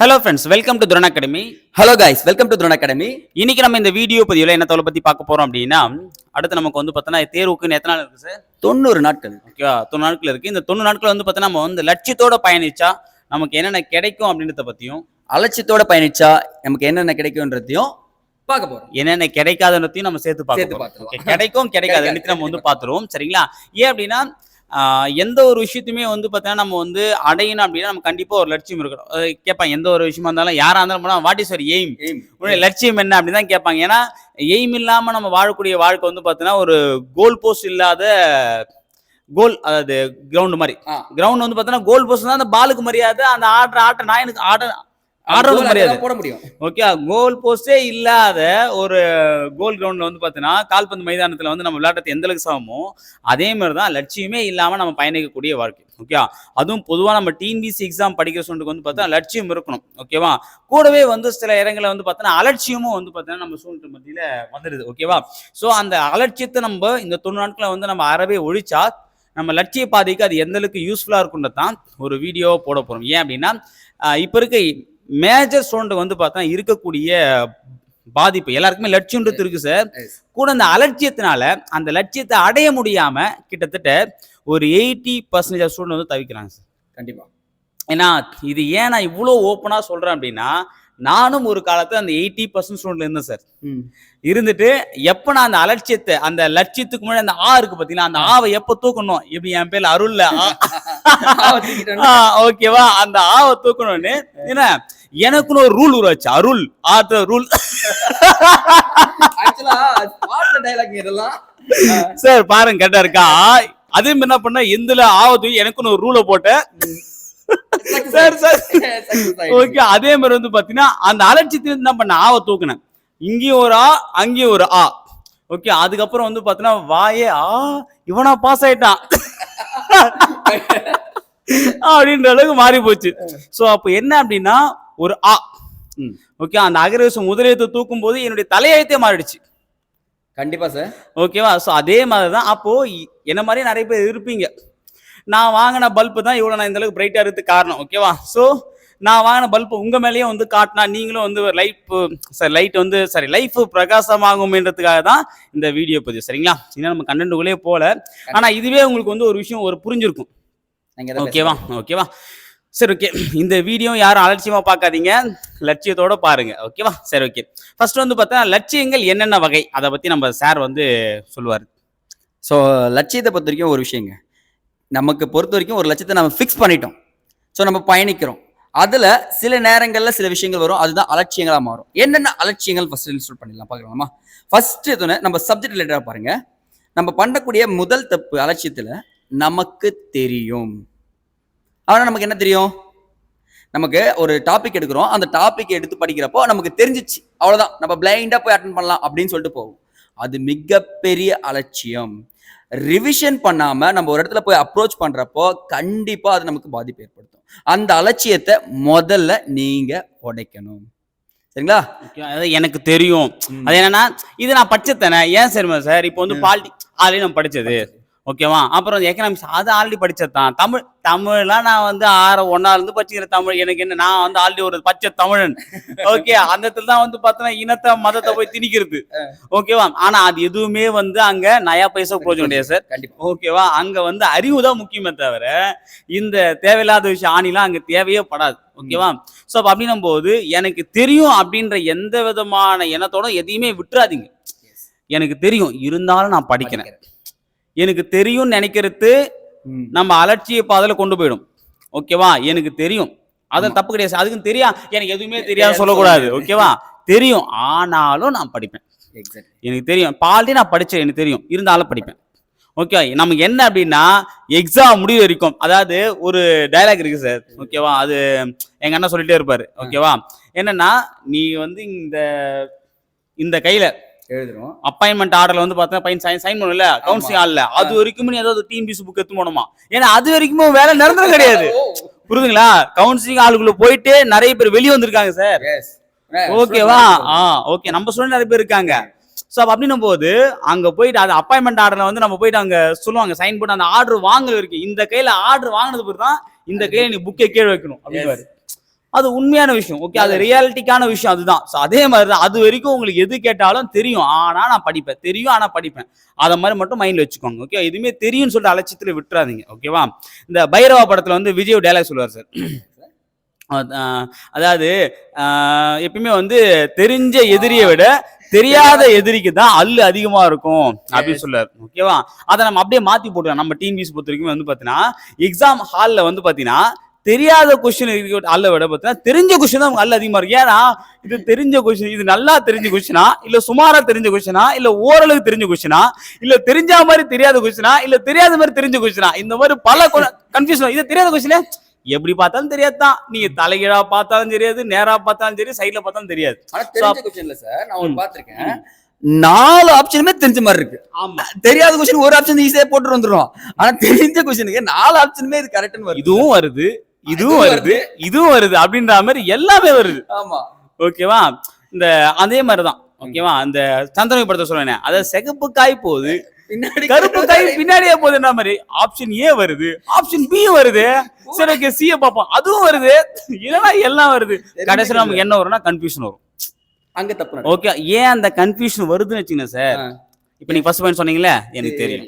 Hello friends welcome to Dron academy hello guys welcome to Dron academy இன்னைக்கு நம்ம இந்த video பதிவில் என்ன தகவலை பத்தி பார்க்க போறோம் அப்படின்னா அடுத்து நமக்கு வந்து பார்த்தோன்னா தேர்வுக்குன்னு எத்தனை நாள் இருக்கு சார் தொண்ணூறு நாட்கள். ஓகேவா? தொண்ணூறு நாட்கள் இருக்கு. இந்த தொண்ணூறு நாட்கள் வந்து பார்த்தா நம்ம வந்து லட்சியத்தோட பயணிச்சா நமக்கு என்னென்ன கிடைக்கும் அப்படின்றத பத்தியும் அலட்சியத்தோட பயணிச்சா நமக்கு என்னென்ன கிடைக்கும்ன்றதையும் பார்க்க போறோம். என்னென்ன கிடைக்காதுன்றதையும் நம்ம சேர்த்து பார்க்க போறோம். கிடைக்கும் கிடைக்காது நம்ம வந்து பார்த்துருவோம். சரிங்களா? ஏன் அப்படின்னா எந்த ஒரு விஷயத்தையுமே வந்து பார்த்தீங்கன்னா நம்ம வந்து அடையணும் அப்படின்னா நம்ம கண்டிப்பா ஒரு லட்சியம் இருக்கணும். கேட்பாங்க எந்த ஒரு விஷயமா இருந்தாலும் யாரா இருந்தாலும் வாட் இஸ் ஒரு எய்ம் உன்னுடைய லட்சியம் என்ன அப்படின்னு தான் கேட்பாங்க. ஏன்னா எய்ம் இல்லாம நம்ம வாழக்கூடிய வாழ்க்கை வந்து பார்த்தீங்கன்னா ஒரு கோல் போஸ்ட் இல்லாத கோல் அதாவது கிரவுண்ட் மாதிரி. கிரவுண்ட் வந்து பார்த்தீங்கன்னா கோல் போஸ்ட் தான் அந்த பாலுக்கு மரியாதை அந்த ஆடுற ஆட்ட நாயனுக்கு ஆட மரியாதை போட முடியும். ஓகே கோல் போஸ்டே இல்லாத ஒரு கோல் கிரவுண்ட்ல வந்து பார்த்தீங்கன்னா கால்பந்து மைதானத்துல வந்து நம்ம விளையாடுறது எந்த அளவுக்கு சமமோ அதே மாதிரி தான் லட்சியமே இல்லாம நம்ம பயணிக்கக்கூடிய வாழ்க்கை. ஓகே அதுவும் பொதுவா நம்ம டிஎன்பிசி எக்ஸாம் படிக்கிற ஸ்டூடெண்ட்க்கு வந்து பார்த்தா லட்சியம் இருக்கணும். ஓகேவா கூடவே வந்து சில இடங்களில் வந்து பார்த்தோன்னா அலட்சியமும் வந்து பார்த்தீங்கன்னா நம்ம ஸ்டூடெண்ட் மத்தியில வந்துடுது ஓகேவா ஸோ அந்த அலட்சியத்தை நம்ம இந்த தொண்ணூறு நாட்களை வந்து நம்ம அறவே ஒழிச்சா நம்ம லட்சிய பாதைக்கு அது எந்த அளவுக்கு யூஸ்ஃபுல்லாக இருக்குன்றது தான் ஒரு வீடியோ போட போகிறோம் ஏன் அப்படின்னா இப்போ இருக்க மேஜர் ஸ்டூடெண்ட் வந்து பார்த்தா இருக்கக்கூடிய பாதிப்பு எல்லாருக்குமே லட்சியம்ன்றது இருக்கு சார். கூட அந்த அலட்சியத்தினால அந்த லட்சியத்தை அடைய முடியாம கிட்டத்தட்ட ஒரு எயிட்டி பர்சன்டேஜ் ஸ்டூடெண்ட் வந்து தவிக்கிறாங்க சார் கண்டிப்பா. ஏன்னா இது ஏன் நான் இவ்வளோ ஓப்பனாக சொல்றேன் அப்படின்னா நானும் ஒரு காலத்துல அந்த எயிட்டி பர்சன்ட் ஸ்டூடெண்ட் இருந்தேன் சார் இருந்துட்டு எப்ப நான் அந்த அலட்சியத்தை அந்த லட்சியத்துக்கு முன்னாடி அந்த ஆ இருக்கு பாத்தீங்களா அந்த ஆவை எப்ப தூக்கணும்? இப்படி என் பேர்ல அருள்ல ஓகேவா அந்த ஆவை தூக்கணும்னு என்ன? எனக்குன்னு ஒரு ரூல் உருவாச்சு அருள். ஆத்த ரூல் சார் பாருங்க கரெக்டா இருக்கா? அதே மாதிரி என்ன பண்ண எந்தல ஆவது எனக்குன்னு ஒரு ரூலை போட்டேன். Sir sir. ஓகே அதே மாதிரி வந்து பாத்தீங்கன்னா அந்த அலட்சியத்துல என்ன பண்ண ஆவை தூக்குனேன். இங்கேயும் ஒரு ஆ அங்கேயும் ஒரு ஆ. ஓகே அதுக்கப்புறம் வந்து பாத்தீங்கன்னா வாயே ஆ இவனா பாஸ் ஆயிட்டான். அப்படின்ற அளவுக்கு மாறி போச்சு. சோ அப்போ என்ன அப்படின்னா ஒரு ஆ. ஓகே அந்த அகரவேசம் முதலியத்தை தூக்கும் போது என்னுடைய தலையெழுத்தே மாறிடுச்சு. கண்டிப்பா சார் ஓகேவா ஸோ அதே மாதிரி தான் அப்போ என்ன மாதிரி நிறைய பேர் இருப்பீங்க. நான் வாங்கின பல்பு தான் இவ்வளோ நான் இந்த அளவுக்கு பிரைட்டாக இருக்கிறதுக்கு காரணம். ஓகேவா ஸோ நான் வாங்கின பல்பு உங்க மேலேயும் வந்து காட்டினா நீங்களும் வந்து லைஃப் சாரி லைட் வந்து சாரி லைஃப் பிரகாசமாகும்ன்றதுக்காக தான் இந்த வீடியோ பதிவு சரிங்களா? இன்னும் நம்ம கண்டென்ட்டுக்குள்ளே போல ஆனா இதுவே உங்களுக்கு வந்து ஒரு விஷயம் ஒரு புரிஞ்சிருக்கும். ஓகேவா ஓகேவா சரி ஓகே இந்த வீடியோ யாரும் அலட்சியமா பார்க்காதீங்க. லட்சியத்தோட பாருங்க. ஓகேவா சரி ஓகே ஃபர்ஸ்ட் வந்து பார்த்தா லட்சியங்கள் என்னென்ன வகை? அதை பத்தி நம்ம சார் வந்து சொல்லுவார். ஸோ லட்சியத்தை பொறுத்த வரைக்கும் ஒரு விஷயங்க. நமக்கு பொறுத்த வரைக்கும் ஒரு லட்சியத்தை நம்ம ஃபிக்ஸ் பண்ணிட்டோம். ஸோ நம்ம பயணிக்கிறோம். அதில் சில நேரங்களில் சில விஷயங்கள் வரும். அதுதான் அலட்சியங்களாக மாறும். என்னென்ன அலட்சியங்கள் ஃபர்ஸ்ட் இன்ஸ்டால் பண்ணிடலாம்? பார்க்கலாமா? ஃபர்ஸ்ட் எதுன்னு நம்ம சப்ஜெக்ட் ரிலேட்டடாக பாருங்க. நம்ம பண்ணக்கூடிய முதல் தப்பு அலட்சியத்தில் நமக்கு தெரியும். ஆனால் நமக்கு என்ன தெரியும்? நமக்கு ஒரு டாபிக் எடுக்கிறோம். அந்த டாபிக் எடுத்து படிக்கிறப்போ நமக்கு தெரிஞ்சிச்சு. அவ்வளோதான் நம்ம பிளைண்டாக போய் அட்டன் பண்ணலாம் அப்படின்னு சொல்லிட்டு போகும். அது மிகப்பெரிய அலட்சியம். ரிவிஷன் பண்ணாம நம்ம ஒரு இடத்துல போய் அப்ரோச் பண்றப்போ கண்டிப்பா அது நமக்கு பாதிப்பு ஏற்படுத்தும். அந்த அலட்சியத்தை முதல்ல நீங்க உடைக்கணும். சரிங்களா? அதாவது எனக்கு தெரியும். அது என்னன்னா இது நான் படிச்சதானே ஏன் சரிமா சார்? இப்போ வந்து பாலிட்டி ஆல்ரெடி நம்ம படிச்சது. ஓகேவா? அப்புறம் எக்கனாமிக்ஸ் அது ஆல்ரெடி படிச்சதுதான். தமிழ் தமிழ்லாம் நான் வந்து ஆற ஒன்னா இருந்து படிச்சுக்கிற தமிழ். எனக்கு என்ன நான் வந்து ஆல்ரெடி ஒரு பச்சை தமிழன். ஓகே அந்த இடத்துல தான் வந்து பார்த்தோன்னா இனத்தை மதத்தை போய் திணிக்கிறது. ஓகேவா? ஆனா அது எதுவுமே வந்து அங்க நயா பைசா பிரோஜனம் கிடையாது சார். கண்டிப்பா. ஓகேவா? அங்க வந்து அறிவு தான் முக்கியமே தவிர இந்த தேவையில்லாத விஷயம் ஆணிலாம் அங்க தேவையே படாது. ஓகேவா? சோ அப்ப அப்படின்னும் போது எனக்கு தெரியும் அப்படின்ற எந்த விதமான எண்ணத்தோட எதையுமே விட்டுறாதீங்க. எனக்கு தெரியும். இருந்தாலும் நான் படிக்கிறேன். எனக்கு தெரியும்னு நினைக்கிறது. நம்ம அலட்சிய பாதையில கொண்டு போயிடும். ஓகேவா? எனக்கு தெரியும். அது. தப்பு கிடையாது. அதுக்கும் தெரியா எனக்கு எதுவுமே தெரியாது சொல்லக்கூடாது. ஓகேவா? தெரியும். ஆனாலும் நான் படிப்பேன். எனக்கு தெரியும். பால்ட்டி நான் படிச்சேன் எனக்கு தெரியும். இருந்தாலும் படிப்பேன். ஓகே நமக்கு என்ன அப்படின்னா எக்ஸாம் முடிவு வரைக்கும் அதாவது ஒரு டயலாக் இருக்கு சார் ஓகேவா? அது எங்க அண்ணா சொல்லிட்டே இருப்பாரு. ஓகேவா? என்னன்னா நீ வந்து இந்த இந்த கையில எழுதுறோம் அப்பாயின்மெண்ட் ஆர்டர்ல வந்து பார்த்தா பையன் சைன் சைன் பண்ணல கவுன்சிலிங் ஆள்ல அது வரைக்கும் நீ ஏதாவது பிஸ் புக் எடுத்து போனோமா ஏன்னா அது வரைக்கும் வேலை நிரந்தரம் கிடையாது. புரியுதுங்களா? கவுன்சிலிங் ஆளுக்குள்ள போயிட்டு நிறைய பேர் வெளியே வந்திருக்காங்க சார். ஓகேவா ஆ ஓகே நம்ம ஸ்டூடெண்ட் நிறைய பேர் இருக்காங்க. ஸோ அப்ப அப்படின்னும் போது அங்க போயிட்டு அது அப்பாயின்மெண்ட் ஆர்டர்ல வந்து நம்ம போயிட்டு அங்க சொல்லுவாங்க சைன் போட்டு அந்த ஆர்டர் வாங்க இருக்கு இந்த கையில ஆர்டர் வாங்கினது பிறகு தான் இந்த கையில நீ புக்கை கீழே வைக்கணும் அப்படின்னு அது உண்மையான விஷயம். ஓகே அது ரியாலிட்டிக்கான விஷயம் அதுதான். ஸோ அதே மாதிரி தான் அது வரைக்கும் உங்களுக்கு எது கேட்டாலும் தெரியும். ஆனா நான் படிப்பேன். தெரியும் ஆனா படிப்பேன். அதை மாதிரி மட்டும் மைண்ட்ல வச்சுக்கோங்க. ஓகே எதுவுமே தெரியும்னு சொல்லிட்டு அலட்சியத்துல விட்டுறாதீங்க. ஓகேவா இந்த பைரவா படத்துல வந்து விஜய் டைலாக் சொல்லுவார் சார் அதாவது எப்பயுமே வந்து தெரிஞ்ச எதிரியை விட தெரியாத எதிரிக்கு தான் அல்லு அதிகமா இருக்கும் அப்படின்னு சொல்றாரு ஓகேவா அதை நம்ம அப்படியே மாத்தி போட்டுக்கலாம். நம்ம டிஎன்பிஎஸ் பொறுத்த வரைக்கும் வந்து பாத்தீங்கன்னா எக்ஸாம் ஹால்ல வந்து பாத்தீங்கன்னா தெரியாத கொஸ்டின் அல்ல விட பார்த்தீங்கன்னா தெரிஞ்ச கொஸ்டின் தான் அல்ல அதிகமா இருக்கு. ஏன்னா இது தெரிஞ்ச கொஸ்டின் இது நல்லா தெரிஞ்ச கொஸ்டினா இல்ல சுமாரா தெரிஞ்ச கொஸ்டினா இல்ல ஓரளவுக்கு தெரிஞ்ச கொஸ்டினா இல்ல தெரிஞ்ச மாதிரி தெரியாத கொஸ்டினா இல்ல தெரியாத மாதிரி தெரிஞ்ச கொஸ்டினா இந்த மாதிரி பல கன்ஃபியூஷன் இது தெரியாத கொஸ்டினே எப்படி பார்த்தாலும் தெரியாதுதான் நீங்க தலைகீழா பார்த்தாலும் தெரியாது நேரா பார்த்தாலும் சரி சைடுல பார்த்தாலும் தெரியாது. சார். நான் ஒரு பாத்திருக்கேன் நாலு ஆப்ஷனுமே தெரிஞ்ச மாதிரி இருக்கு. ஆமா. தெரியாத கொஸ்டின் ஒரு ஆப்ஷன் ஈஸியா போட்டு வந்துரும் ஆனா தெரிஞ்ச கொஸ்டினுக்கு நாலு ஆப்ஷனுமே இது கரெக்ட்னு வருது. இதுவும் வருது. இதுவும் வருது இதுவும் வருது அப்படின்ற மாதிரி எல்லாமே வருது. ஆமா. ஓகேவா? இந்த அதே மாதிரிதான். ஓகேவா? அந்த சந்திரமை படத்தை சொல்லுவேன் அதாவது சிகப்பு காய் போகுது. பின்னாடி கருப்பு காய் பின்னாடியே போகுதுன்ற மாதிரி ஆப்ஷன் ஏ வருது ஆப்ஷன் பி வருது. சரி ஓகே சி பார்ப்போம். அதுவும் வருது. இதெல்லாம் எல்லாம் வருது. கடைசியில் நமக்கு என்ன வரும்னா கன்ஃபியூஷன் வரும். அங்க தப்பு. ஓகே ஏன் அந்த கன்ஃபியூஷன் வருதுன்னு வச்சுங்க சார். இப்போ நீங்க ஃபர்ஸ்ட் பாயிண்ட் சொன்னீங்களே எனக்கு தெரியும்.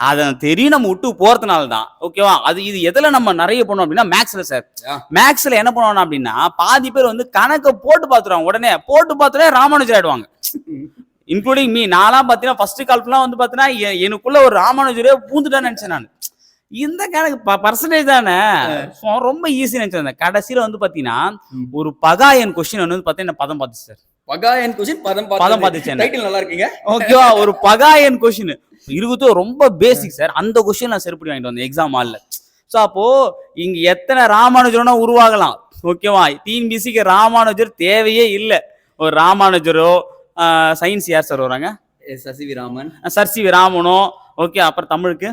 அதை தெரியும் நம்ம விட்டு போறதுனால தான் ஓகேவா அது இது எதுல நம்ம நிறைய பண்ணோம் அப்படின்னா மேக்ஸ்ல சார். மேக்ஸ்ல என்ன பண்ணுவோம் அப்படின்னா பாதி பேர் வந்து கணக்கை போட்டு பார்த்துருவாங்க. உடனே போட்டு பார்த்துட்டே ராமானுஜர் ஆயிடுவாங்க. இன்க்ளூடிங் மீ நான்லாம் பார்த்தீங்கன்னா ஃபர்ஸ்ட் கால்ஃபுலாம் வந்து பார்த்தீங்கன்னா எனக்குள்ள ஒரு ராமானுஜரே பூந்துட்டான்னு நினைச்சேன் நான். இந்த கணக்கு பர்சன்டேஜ் தானே? ரொம்ப ஈஸி நினைச்சிருந்தேன் கடைசியில வந்து பாத்தீங்கன்னா ம். ஒரு பகாயன் கொஸ்டின் வந்து பார்த்தீங்கன்னா பதம் பார்த்து சார் பகாயன் கொஸ்டின் பதம் பதம் பார்த்துச்சு? டைட்டில் நல்லா இருக்கீங்க. ஓகேவா ஒரு பகாயன் கொஷின் இருக்குது ரொம்ப பேசிக் சார் அந்த கொஷின் நான் செருப்படி வாங்கிட்டு வந்தேன் எக்ஸாம் ஹால்ல ஸோ அப்போ இங்க எத்தனை ராமானுஜரனா உருவாகலாம்? ஓகேவா டிஎன்பிசிக்கு ராமானுஜர் தேவையே இல்லை. ஒரு ராமானுஜரோ சயின்ஸ் யார் சார் வராங்க? C V Raman sir C ராமனோ okay அப்புறம் தமிழுக்கு?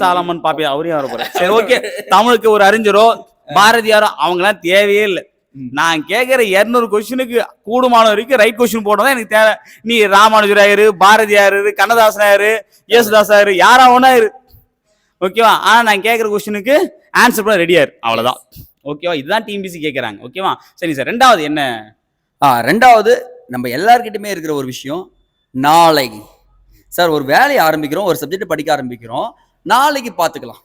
சாலமன் பாப்பி அவரையும் வர போறேன் சரி ஓகே தமிழுக்கு ஒரு அறிஞரோ பாரதியாரோ அவங்கலாம் தேவையே இல்லை. நான் கேட்கிற இருநூறு கொஸ்டினுக்கு கூடுமான வரைக்கும் ரைட் கொஸ்டின் போட்டதான் எனக்கு தேவை. நீ ராமானுஜர் ஆயிரு பாரதியார் இரு கண்ணதாசன் ஆயிரு இயேசுதாஸ் ஆயிரு யாரா ஒன்னா இரு. ஓகேவா? ஆனா நான் கேட்கிற கொஸ்டினுக்கு ஆன்சர் பண்ண ரெடியா இரு அவ்வளவுதான். ஓகேவா? இதுதான் டிஎம்பிசி கேட்கறாங்க ஓகேவா? சரி சார். ரெண்டாவது என்ன? ஆ ரெண்டாவது நம்ம எல்லார்கிட்டயுமே இருக்கிற ஒரு விஷயம் நாளை. சார் ஒரு வேலையை ஆரம்பிக்கிறோம் ஒரு சப்ஜெக்ட் படிக்க ஆரம்பிக்கிறோம். நாளைக்கு பார்த்துக்கலாம்.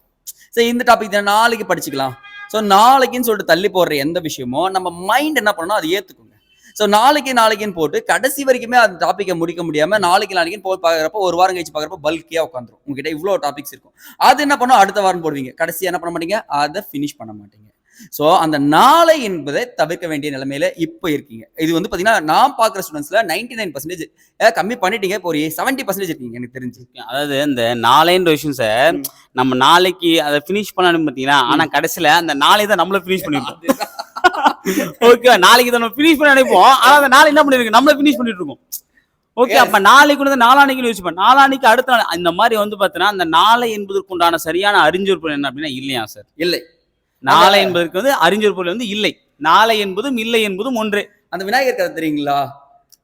சரி இந்த டாபிக் தான்? நாளைக்கு படிச்சுக்கலாம். ஸோ நாளைக்குன்னு சொல்லிட்டு தள்ளி போடுற எந்த விஷயமோ நம்ம மைண்ட் என்ன பண்ணணும் அது ஏற்றுக்குங்க ஸோ நாளைக்கு நாளைக்குன்னு போட்டு கடைசி வரைக்குமே அந்த டாப்பிக்கை முடிக்க முடியாமல் நாளைக்கு நாளைக்குன்னு போய் பார்க்குறப்ப ஒரு வாரம் கழிச்சு பார்க்குறப்ப பல்கியாக உட்காந்துரும் உங்ககிட்ட இவ்வளோ டாபிக்ஸ் இருக்கும். அது என்ன பண்ணும்? அடுத்த வாரம் போடுவீங்க. கடைசி என்ன பண்ண மாட்டீங்க? அதை ஃபினிஷ் பண்ண மாட்டீங்க. ஸோ அந்த நாளை என்பதை தவிர்க்க வேண்டிய நிலைமையில இப்போ இருக்கீங்க. இது வந்து பார்த்தீங்கன்னா நான் பார்க்குற ஸ்டூடெண்ட்ஸ்ல நைன்டி நைன் பர்சன்டேஜ் கம்மி பண்ணிட்டீங்க இப்போ ஒரு செவன்ட்டி பர்சன்டேஜ் இருக்கீங்க எனக்கு தெரிஞ்சு. அதாவது இந்த நாளைன்ற விஷயம் சார் நம்ம நாளைக்கு அதை ஃபினிஷ் பண்ணணும் பார்த்தீங்கன்னா ஆனா கடைசியில அந்த நாளை தான் நம்மள ஃபினிஷ் பண்ணிருக்கோம் ஓகே நாளைக்கு இதை நம்ம ஃபினிஷ் பண்ண நினைப்போம். ஆனா அந்த நாளை என்ன பண்ணிருக்கு நம்மள ஃபினிஷ் பண்ணிட்டு இருக்கோம். ஓகே அப்ப நாளைக்கு வந்து நாளானைக்கு யோசிப்பேன் நாளானைக்கு அடுத்த நாள் இந்த மாதிரி வந்து பார்த்தீங்கன்னா அந்த நாளை என்பதற்குண்டான சரியான அறிஞர் என்ன அப்படின்னா இல்லையா சார் இல்லை. நாளை என்பதற்கு வந்து அறிஞர் பொருள் வந்து இல்லை. நாளை என்பதும் இல்லை என்பதும் ஒன்றே. அந்த விநாயகர் கதை தெரியுங்களா?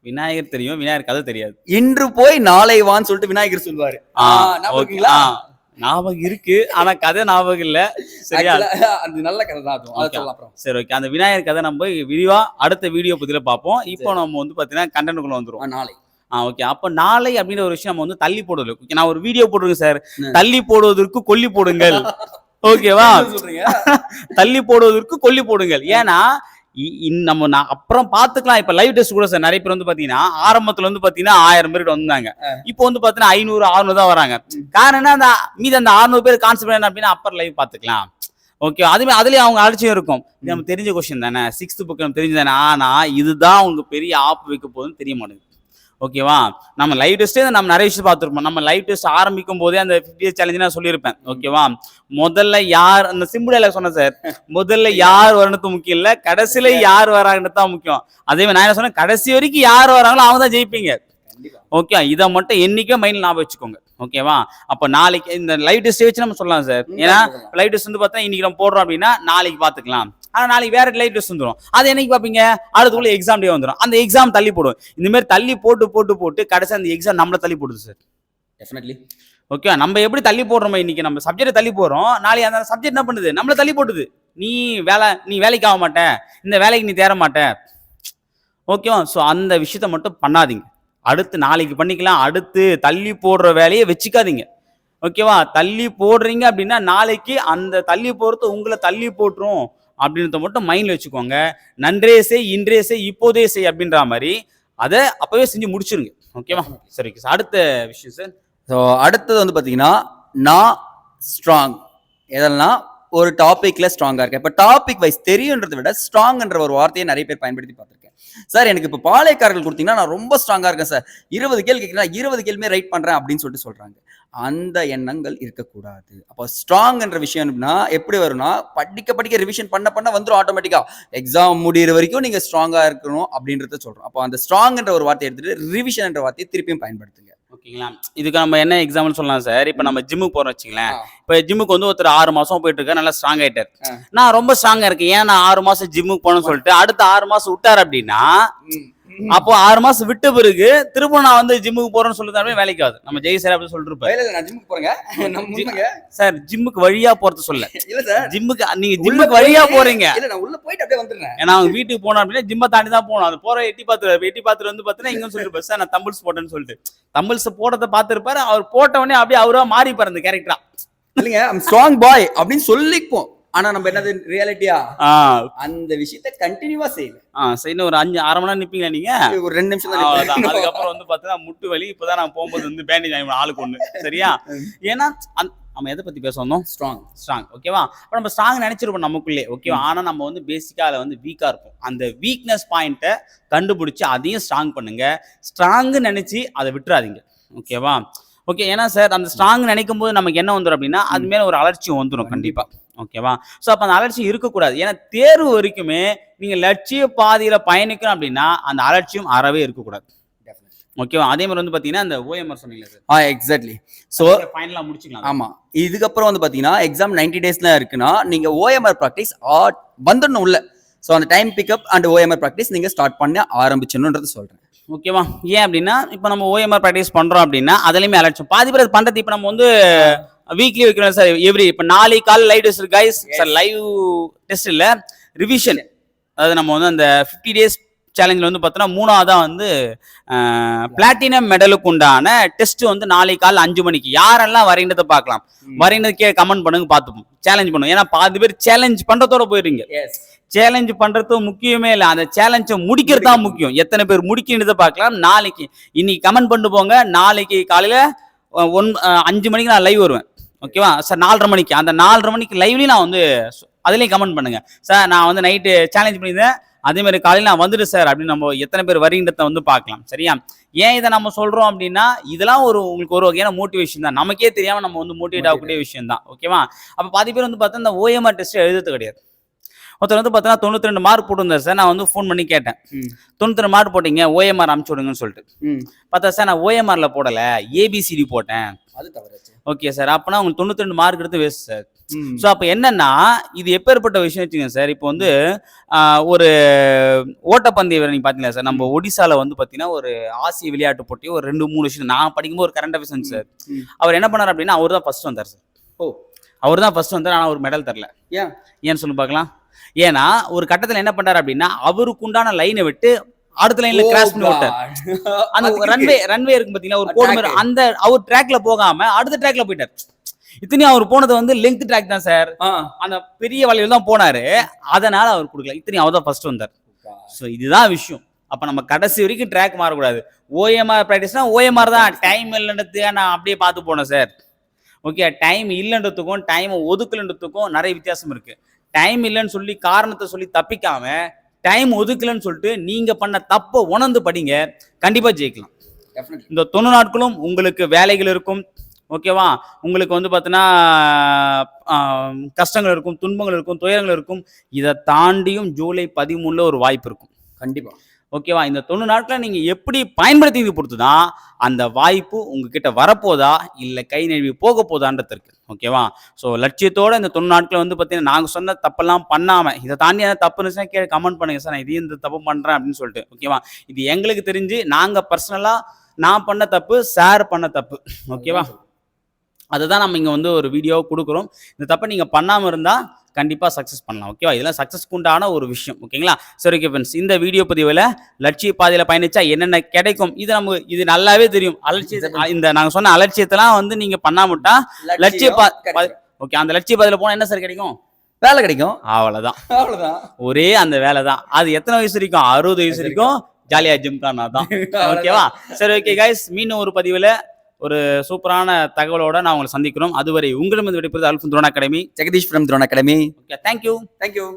விநாயகர் தெரியும் விநாயகர் கதை தெரியாது. இன்று போய் நாளை வான்னு சொல்லிட்டு விநாயகர் சொல்லுவாரு ஞாபகம் இருக்கு ஆனா கதை ஞாபகம் இல்ல. சரியா? அது நல்ல கதை தான் அப்புறம். சரி ஓகே. அந்த விநாயகர் கதை நம்ம விரிவா அடுத்த வீடியோ பத்தியில பார்ப்போம். இப்போ நம்ம வந்து பாத்தீங்கன்னா கண்டென்ட்குள்ள வந்துரும் நாளை. ஆ ஓகே. அப்ப நாளை அப்படின்ற ஒரு விஷயம் நம்ம வந்து தள்ளி போடுறது. ஓகே நான் ஒரு வீடியோ போடுறேன் சார். தள்ளி போடுவதற்கு கொல்லி போடுங்கள். ஓகேவா? தள்ளி போடுவதற்கு கொல்லி போடுங்கள். ஏன்னா நம்ம நான் அப்புறம் பாத்துக்கலாம். இப்ப லைவ் டெஸ்ட் கூட சார் நிறைய பேர் வந்து பாத்தீங்கன்னா ஆரம்பத்துல வந்து பாத்தீங்கன்னா ஆயிரம் பேர் வந்தாங்க. இப்போ வந்து பாத்தீங்கன்னா ஐநூறு அறுநூறு தான் வராங்க. காரணம் என்ன அந்த மீதி அந்த அறுநூறு பேர் கான்செப்ட் என்ன அப்படின்னா அப்பர் லைவ் பாத்துக்கலாம். ஓகே அதுமே அதுலயும் அவங்க அலட்சியம் இருக்கும். நம்ம தெரிஞ்ச கொஸ்டின் தானே? சிக்ஸ்த் புக் நம்ம தெரிஞ்சு தானே? ஆனா இதுதான் உங்களுக்கு பெரிய ஆப் வைக்க போகுதுன்னு தெரிய மாட்டேங்குது. ஓகேவா? நம்ம லைவ் டெஸ்ட்டே நம்ம நிறைய விஷயம் பார்த்துருப்போம். நம்ம லைவ் டெஸ்ட் ஆரம்பிக்கும் போதே அந்த ஃபிஃப்டி சேலஞ்சு நான் சொல்லியிருப்பேன். ஓகேவா? முதல்ல யார் அந்த சிம்பிள் எல்லாம் சொன்னேன் சார் முதல்ல யார் வரணுத்து முக்கியம் இல்ல. கடைசியில யார் வராங்கன்னு தான் முக்கியம். அதே மாதிரி நான் என்ன சொன்னேன்? கடைசி வரைக்கும் யார் வராங்களோ அவங்க தான் ஜெயிப்பீங்க. ஓகே இதை மட்டும் என்னைக்கும் மைண்ட்ல ஞாபகம் வச்சுக்கோங்க. ஓகேவா? அப்ப நாளைக்கு இந்த லைவ் டெஸ்ட் வச்சு நம்ம சொல்லலாம் சார் ஏன்னா. லைவ் டெஸ்ட் வந்து பார்த்தா இன்னைக்கு நம்ம போடுறோம் அப்படின்னா நாளைக்கு பாத்துக்கலாம் ஆனா நாளைக்கு வேற லைவ் டெஸ்ட் வந்துடும் அது என்னைக்கு பாப்பீங்க அடுத்துக்குள்ள எக்ஸாம் டே வந்துடும் அந்த எக்ஸாம் தள்ளி போடும். இந்த மாதிரி தள்ளி போட்டு போட்டு போட்டு கடைசி அந்த எக்ஸாம் நம்மள தள்ளி போடுது சார் டெஃபினெட்லி ஓகே நம்ம எப்படி தள்ளி போடுறோமோ இன்னைக்கு? நம்ம சப்ஜெக்ட் தள்ளி போறோம் நாளைக்கு அந்த சப்ஜெக்ட் என்ன பண்ணுது? நம்மள தள்ளி போட்டுது. நீ வேலை நீ வேலைக்கு ஆக மாட்ட. இந்த வேலைக்கு நீ தேர மாட்ட. ஓகேவா ஸோ அந்த விஷயத்த மட்டும் பண்ணாதீங்க. அடுத்து நாளைக்கு பண்ணிக்கலாம். அடுத்து தள்ளி போடுற வேலையை வச்சுக்காதீங்க. ஓகேவா தள்ளி போடுறீங்க அப்படின்னா நாளைக்கு அந்த தள்ளி போடுறது உங்களை தள்ளி போட்டுரும். அப்படின்றத மட்டும் மைண்ட்ல வச்சுக்கோங்க. நன்றே செய் இன்றே செய் இப்போதே செய் அப்படின்ற மாதிரி அதை அப்பவே செஞ்சு முடிச்சிருங்க. ஓகேவா சரி சார் அடுத்த விஷயம் சார் ஸோ அடுத்தது வந்து பார்த்தீங்கன்னா நான் ஸ்ட்ராங் எதெல்லாம்? ஒரு டாப்பிக்கில் ஸ்ட்ராங்காக இருக்கேன். இப்போ டாபிக் வைஸ் தெரியுன்றதை விட ஸ்ட்ராங்ன்ற ஒரு வார்த்தையை நிறைய பேர் பயன்படுத்தி பார்த்துருக்கேன். சார் எனக்கு இப்போ பாளையக்காரர்கள் கொடுத்தீங்கன்னா நான் ரொம்ப ஸ்ட்ராங்காக இருக்கேன் சார் இருபது கேள்வி கேட்குறேன் இருபது கேள்வியுமே ரைட் பண்ணுறேன் அப்படின்னு சொல்லிட்டு சொல்கிறாங்க அந்த எண்ணங்கள் இருக்கக்கூடாது. அப்போ ஸ்ட்ராங்ன்ற விஷயம்னா எப்படி வரும்னா படிக்க படிக்க ரிவிஷன் பண்ண பண்ண வந்துடும் ஆட்டோமேட்டிக்கா எக்ஸாம் முடியிற வரைக்கும் நீங்க ஸ்ட்ராங்கா இருக்கணும் அப்படின்றத சொல்றோம். அப்போ அந்த ஸ்ட்ராங்ன்ற ஒரு வார்த்தையை எடுத்துட்டு ரிவிஷன் என்ற வார்த்தையை திருப்பியும் பயன்படுத்துங்க. ஓகேங்களா? இதுக்கு நம்ம என்ன எக்ஸாம்பிள் சொல்லலாம் சார் இப்போ நம்ம ஜிம்முக்கு போறோம் வச்சுங்களேன். இப்போ ஜிம்முக்கு வந்து ஒருத்தர் ஆறு மாசம் போயிட்டு இருக்காரு நல்லா ஸ்ட்ராங் ஆயிட்டார். ஆ. நான் ரொம்ப ஸ்ட்ராங்கா இருக்கேன். ஏன் நான் ஆறு மாசம் ஜிம்முக்கு போகணும்னு சொல்லிட்டு அடுத்த ஆறு மாசம் விட்டார் அப்படின்னா அப்போ ஆறு மாசம் விட்ட பிறகு திரும்ப நான் வந்து ஜிம்முக்கு போறேன்னு சொல்லி வேலைக்கு ஆகுது. நம்ம ஜெய் சார் அப்படி சொல்லிட்டு நான் ஜிம்முக்கு போறேங்க. சார் ஜிம்முக்கு வழியா போறது சொல்ல. இல்ல சார். ஜிம்முக்கு நீங்க ஜிம்முக்கு வழியா போறீங்க. இல்ல நான் உள்ள போயிட்டு அப்படியே வந்துடுறேன். ஏன்னா அவங்க வீட்டுக்கு போனோம் அப்படின்னா ஜிம்மை தாண்டி தான் போகணும். அது போற எட்டி பார்த்து எட்டி பார்த்துட்டு வந்து பார்த்தீங்கன்னா இங்க சொல்லிட்டு சார் நான் தம்பிள்ஸ் போட்டேன்னு சொல்லிட்டு. தம்பிள்ஸ் போட்டதை பார்த்துருப்பாரு. அவர் போட்ட உடனே அப்படியே அவரா மாறி அந்த கேரக்டரா இல்லைங்க ஸ்ட்ராங் பாய் அப்படின்னு சொல்லிப்போம் ஆனா நம்ம என்னது ரியாலிட்டியா அந்த விஷயத்த கண்டினியூவா செய்யல. இன்னும் ஒரு அஞ்சு அரை மணி நேரம் நிப்பீங்களா நீங்க? ஒரு ரெண்டு நிமிஷம் தான். அதுக்கப்புறம் வந்து பார்த்தீங்கன்னா முட்டு வலி இப்பதான் நான் போகும்போது வந்து பேண்டேஜ் ஆகி ஆளுக்கு ஒண்ணு. சரியா? ஏன்னா நம்ம எதை பத்தி பேச வந்தோம்? ஸ்ட்ராங் ஸ்ட்ராங் ஓகேவா அப்ப நம்ம ஸ்ட்ராங் நினைச்சிருப்போம் நமக்குள்ளே. ஓகேவா ஆனா நம்ம வந்து பேசிக்கா அதுல வந்து வீக்கா இருப்போம். அந்த வீக்னஸ் பாயிண்ட்டை கண்டுபிடிச்சு அதையும் ஸ்ட்ராங் பண்ணுங்க. ஸ்ட்ராங் நினைச்சு அதை விட்டுறாதீங்க. ஓகேவா ஓகே ஏன்னா சார் அந்த ஸ்ட்ராங் நினைக்கும் போது நமக்கு என்ன வந்துடும் அப்படின்னா அது மேல ஒரு அலர்ச்சி வந்துடும் கண்டிப்பா. ஓகேவா? ஸோ அப்போ அந்த அலட்சியம் இருக்கக்கூடாது. ஏன்னா தேர்வு வரைக்குமே நீங்க லட்சிய பாதையில பயணிக்கணும் அப்படின்னா அந்த அலட்சியம் அறவே இருக்கக்கூடாது. ஓகேவா? அதே மாதிரி வந்து பாத்தீங்கன்னா அந்த ஓஎம்ஆர் சொன்னீங்களா சார். ஆ எக்ஸாக்ட்லி ஸோ ஃபைனலா முடிச்சுக்கலாம். ஆமா. இதுக்கப்புறம் வந்து பாத்தீங்கன்னா எக்ஸாம் 90 டேஸ்ல இருக்குன்னா நீங்க ஓஎம்ஆர் ப்ராக்டிஸ் வந்துடணும் உள்ள. ஸோ அந்த time pickup and OMR practice நீங்க ஸ்டார்ட் பண்ண ஆரம்பிச்சணுன்றது சொல்றேன். ஓகேவா? ஏன் அப்படின்னா இப்போ நம்ம ஓஎம்ஆர் ப்ராக்டிஸ் பண்றோம் அப்படின்னா அதுலயுமே அலட்சியம். பாதி பேர் அது பண்றது இப்போ நம்ம வந்து வீக்லி வைக்கிறோம் சார் எவ்ரி இப்போ நாளைக்கு call live test guys sir live test இல்ல ரிவிஷன் அதாவது நம்ம வந்து அந்த ஃபிஃப்டி டேஸ் சேலஞ்சில் வந்து பார்த்தோன்னா மூணாவதா வந்து பிளாட்டினம் மெடலுக்கு உண்டான டெஸ்ட் வந்து நாளைக்கு காலைல அஞ்சு மணிக்கு. யாரெல்லாம் வரைன்றதை பார்க்கலாம். வரைந்தது கே கமெண்ட் பண்ணுங்க பார்த்துப்போம். சேலஞ்ச் பண்ணுவோம். ஏன்னா பாதி பேர் சேலஞ்ச் பண்றதோட போயிடுறீங்க. சேலஞ்ச் பண்றது முக்கியமே இல்லை. அந்த சேலஞ்சை முடிக்கிறது தான் முக்கியம். எத்தனை பேர் முடிக்கின்றதை பார்க்கலாம். நாளைக்கு இன்னைக்கு கமெண்ட் பண்ணிட்டு போங்க. நாளைக்கு காலையில ஒன் அஞ்சு மணிக்கு நான் லைவ் வருவேன். ஓகேவா சார் நாலரை மணிக்கு. அந்த நாலரை மணிக்கு லைவ்லயும் நான் வந்து அதுலயும் கமெண்ட் பண்ணுங்க. சார் நான் வந்து நைட்டு சேலஞ்ச் பண்ணியிருந்தேன். அதே மாதிரி காலையில நான் வந்துட்டு சார் அப்படின்னு நம்ம எத்தனை பேர் வரீன்றத வந்து பார்க்கலாம். சரியா? ஏன் இதை நம்ம சொல்றோம் அப்படின்னா இதெல்லாம் ஒரு உங்களுக்கு ஒரு வகையான மோட்டிவேஷன் தான். நமக்கே தெரியாம நம்ம வந்து மோட்டிவேட் ஆகக்கூடிய விஷயம் தான். ஓகேவா அப்ப பாதி பேர் வந்து பார்த்தா இந்த ஓஎம்ஆர் டெஸ்ட் எழுதுறது கிடையாது. ஒருத்தர் வந்து பார்த்தா தொண்ணூத்தி ரெண்டு மார்க் போட்டிருந்தார் சார் நான் வந்து ஃபோன் பண்ணி கேட்டேன். தொண்ணூத்தி ரெண்டு மார்க் போட்டீங்க ஓஎம்ஆர் அனுப்பிச்சு விடுங்கன்னு சொல்லிட்டு. பார்த்தா சார் நான் ஓஎம்ஆர்ல போடல ஏபிசிடி போட்டேன். அது தவறாச்சு. ஓகே சார் அப்பனா உங்களுக்கு தொண்ணூத்தி ரெண்டு மார்க் எடுத்து வேஸ்ட் சார் ஸோ அப்போ என்னன்னா இது எப்பேற்பட்ட விஷயம் வச்சுங்க சார் இப்போ வந்து ஒரு ஓட்டப்பந்தய வீரர் நீங்க பாத்தீங்களா சார் நம்ம ஒடிசால வந்து பாத்தீங்கன்னா ஒரு ஆசிய விளையாட்டு போட்டி ஒரு ரெண்டு மூணு விஷயம். நான் படிக்கும்போது ஒரு கரண்ட் அஃபேர்ஸ் சார் ம். அவர் என்ன பண்ணார் அப்படின்னா அவர் தான் ஃபர்ஸ்ட் வந்தார் சார் ஓ. அவர் தான் ஃபர்ஸ்ட் வந்தார் ஆனால் ஒரு மெடல் தரல. ஏன்? ஏன்னு சொல்லி பார்க்கலாம் ஏன்னா ஒரு கட்டத்துல என்ன பண்றாரு அப்படின்னா அவருக்கு உண்டான லைனை விட்டு அடுத்த லைன்ல கிராஸ் பண்ணி விட்டார். அந்த ரன்வே ரன்வே இருக்கு பாத்தீங்களா? ஒரு கோடு மாதிரி. அந்த அவர் ட்ராக்ல போகாம அடுத்த ட்ராக்ல போயிட்டார். இத்தனையும் அவர் போனது வந்து லெங்க் ட்ராக் தான் சார். அந்த பெரிய வலையில தான் போனாரு. அதனால அவர் கொடுக்கல. இத்தனையும் அவர் தான் ஃபர்ஸ்ட் வந்தார். ஸோ இதுதான் விஷயம். அப்ப நம்ம கடைசி வரைக்கும் ட்ராக் மாறக்கூடாது. ஓஎம்ஆர் ப்ராக்டிஸ்னா ஓஎம்ஆர் தான். டைம் இல்லைன்றதுக்காக நான் அப்படியே பார்த்து போனேன் சார் ஓகே டைம் இல்லைன்றதுக்கும் டைம் ஒதுக்கலன்றதுக்கும் நிறைய வித்தியாசம் இருக்கு. டைம் இல்லைன்னு சொல்லி காரணத்தை சொல்லி தப்பிக்காம டைம் ஒதுக்கலன்னு சொல்லிட்டு நீங்க பண்ண தப்பை உணர்ந்து படிங்க. கண்டிப்பா ஜெயிக்கலாம். இந்த தொண்ணூறு நாட்களும் உங்களுக்கு வேலைகள் இருக்கும். ஓகேவா உங்களுக்கு வந்து பார்த்தீங்கன்னா கஷ்டங்கள் இருக்கும் துன்பங்கள் இருக்கும் துயரங்கள் இருக்கும். இதை தாண்டியும் ஜூலை பதிமூணுல ஒரு வாய்ப்பு இருக்கும். கண்டிப்பா. ஓகேவா? இந்த தொண்ணூறு நாட்களை நீங்க எப்படி பயன்படுத்தி பொறுத்து தான் அந்த வாய்ப்பு உங்ககிட்ட வரப்போதா இல்லை கை நழுவி போக போதான்றது இருக்கு ஓகேவா? ஸோ லட்சியத்தோட இந்த தொண்ணூறு நாட்களை வந்து பார்த்தீங்கன்னா நாங்கள் சொன்ன தப்பெல்லாம் பண்ணாம இதை தாண்டி ஏதாவது தப்பு இருந்துச்சுன்னா கீழே கமெண்ட் பண்ணுங்க சார் நான் இதையும் இந்த தப்பு பண்றேன் அப்படின்னு சொல்லிட்டு. ஓகேவா? இது எங்களுக்கு தெரிஞ்சு நாங்கள் பர்சனலாக நான் பண்ண தப்பு சார் பண்ண தப்பு. ஓகேவா? அதை தான் நம்ம இங்கே வந்து ஒரு வீடியோ கொடுக்குறோம். இந்த தப்பை நீங்கள் பண்ணாமல் இருந்தால் கண்டிப்பாக சக்ஸஸ் பண்ணலாம் ஓகேவா இதெல்லாம் சக்ஸஸ்க்கு உண்டான ஒரு விஷயம் ஓகேங்களா சரி ஓகே ஃப்ரெண்ட்ஸ் இந்த வீடியோ பதிவில் லட்சிய பாதையில் பயணிச்சா என்னென்ன கிடைக்கும்? இது நமக்கு இது நல்லாவே தெரியும். அலட்சிய இந்த நாங்கள் சொன்ன அலட்சியத்தெல்லாம் வந்து நீங்கள் பண்ணாமட்டா லட்சிய பா ஓகே அந்த லட்சிய பாதையில் போனால் என்ன சார் கிடைக்கும்? வேலை கிடைக்கும். அவ்வளோதான் அவ்வளவுதான். ஒரே அந்த வேலை தான். அது எத்தனை வயசு வரைக்கும்? அறுபது வயசு வரைக்கும்? ஜாலியா ஜிம் கானா தான் ஓகேவா சரி ஓகே கைஸ் மீண்டும் ஒரு பதிவில் ஒரு சூப்பரான தகவலோட நான் உங்களை சந்திக்கிறோம். அதுவரை உங்களிடம் விடைபெறுவது அல்ஃபுன் Dron academy. Jagadish from Dron academy. Okay thank you thank you